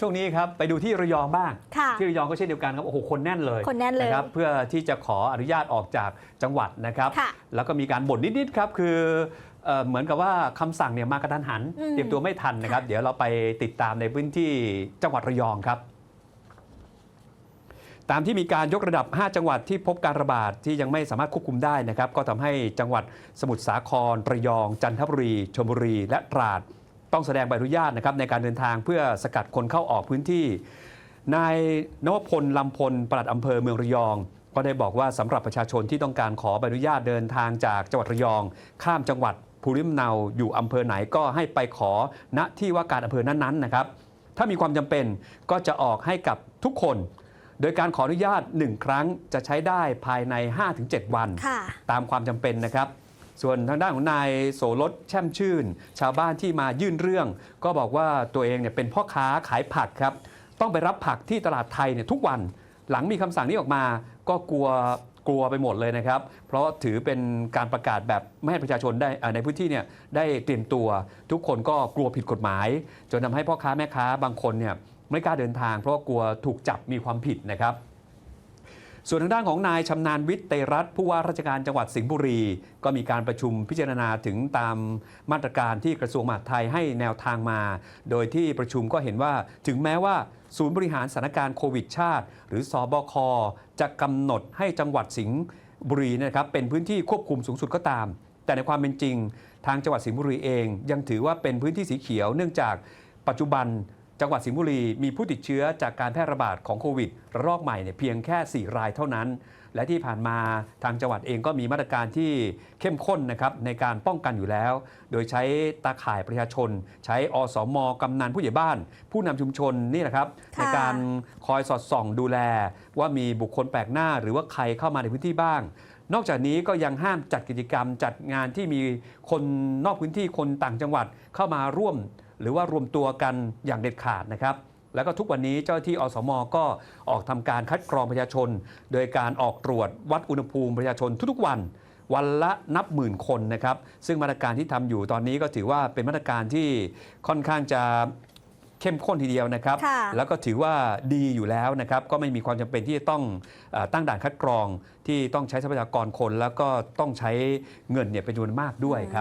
ช่วงนี้ครับไปดูที่ระยองบ้างค่ะที่ระยองก็เช่นเดียวกันครับโอ้โหคนแน่นเลยคนแน่นเลยะครับเพื่อที่จะขออนุญาตออกจากจังหวัดนะครับค่ะแล้วก็มีการบ่นนิดๆครับคือเอ่อเหมือนกับว่าคำสั่งเนี่ยมากระทันหันอืมเตรียมตัวไม่ทันนะครับค่ะเดี๋ยวเราไปติดตามในพื้นที่จังหวัดระยองครับ ตามที่มีการยกระดับ 5 จังหวัดที่พบการระบาดที่ยังไม่สามารถควบคุมได้นะครับ ก็ทำให้จังหวัดสมุทรสาครระยอง จันทบุรีชลบุรีและตราด ต้องแสดงใบอนุญาตนะครับในการเดินทางเพื่อสกัดคนเข้าออกพื้นที่ นายนวพลลำพลปลัดอำเภอเมืองระยอง ก็ได้บอกว่าสำหรับประชาชนที่ต้องการขอใบอนุญาตเดินทางจากจังหวัดระยอง ข้ามจังหวัดภูริมำเนาอยู่อำเภอไหนก็ให้ไปขอณที่ว่าการอำเภอนั้นๆนะครับ ถ้ามีความจำเป็นก็จะออกให้กับทุกคน โดยการขออนุญาต 1 ครั้งจะใช้ได้ภายใน 5-7 วัน ค่ะ ตามความจำเป็นนะครับ ส่วนทางด้านของนายโสรสแช่มชื่น ชาวบ้านที่มายื่นเรื่อง ก็บอกว่าตัวเองเนี่ยเป็นพ่อค้าขายผักครับ ต้องไปรับผักที่ตลาดไทยเนี่ยทุกวัน หลังมีคำสั่งนี้ออกมา ก็กลัวกลัวไปหมดเลยนะครับ เพราะถือเป็นการประกาศแบบไม่ให้ประชาชนได้ในพื้นที่เนี่ยได้เตรียมตัว ทุกคนก็กลัวผิดกฎหมาย จนทำให้พ่อค้าแม่ค้าบางคนเนี่ยไม่กล้าเดินทาง เพราะกลัวถูกจับมีความผิดนะครับ ส่วนทางด้านของนายชำนาญวิทย์เตรัตน์ผู้ว่าราชการจังหวัดสิงห์บุรี ก็มีการประชุมพิจารณาถึงตามมาตรการที่กระทรวงมหาดไทยให้แนวทางมา โดยที่ประชุมก็เห็นว่าถึงแม้ว่าศูนย์บริหารสถานการณ์โควิดชาติ หรือสอบคจะกำหนดให้จังหวัดสิงห์บุรีนะครับเป็นพื้นที่ควบคุมสูงสุดก็ตาม แต่ในความเป็นจริง ทางจังหวัดสิงห์บุรีเอง ยังถือว่าเป็นพื้นที่สีเขียวเนื่องจากปัจจุบัน จังหวัดสิงห์บุรีมีผู้ติดเชื้อจากการแพร่ระบาดของโควิดระลอกใหม่เนี่ยเพียงแค่ 4 รายเท่านั้น และที่ผ่านมาทางจังหวัดเองก็มีมาตรการที่เข้มข้นนะครับในการป้องกันอยู่แล้ว โดยใช้ตาข่ายประชาชน ใช้อสมกำนันผู้ใหญ่บ้าน ผู้นำชุมชนนี่แหละครับค่ะในการคอยสอดส่องดูแล ว่ามีบุคคลแปลกหน้า หรือว่าใครเข้ามาในพื้นที่บ้างนอกจากนี้ก็ยังห้ามจัดกิจกรรมจัดงานที่มีคนนอกพื้นที่คนต่างจังหวัดเข้ามาร่วม หรือว่ารวมตัวกันอย่างเด็ดขาดนะครับ แล้วก็ทุกวันนี้เจ้าหน้าที่อสมก็ออกทำการคัดกรองประชาชน โดยการออกตรวจวัดอุณหภูมิประชาชนทุกๆวันวันละนับหมื่นคนนะครับ ซึ่งมาตรการที่ทำอยู่ตอนนี้ก็ถือว่าเป็นมาตรการที่ค่อนข้างจะเข้มข้นทีเดียวนะครับค่ะแล้วก็ถือว่าดีอยู่แล้วนะครับ ก็ไม่มีความจำเป็นที่จะต้องเออตั้งด่านคัดกรองที่ต้องใช้ทรัพยากรคน แล้วก็ต้องใช้เงินเนี่ยเป็นจำนวนมากด้วยครับ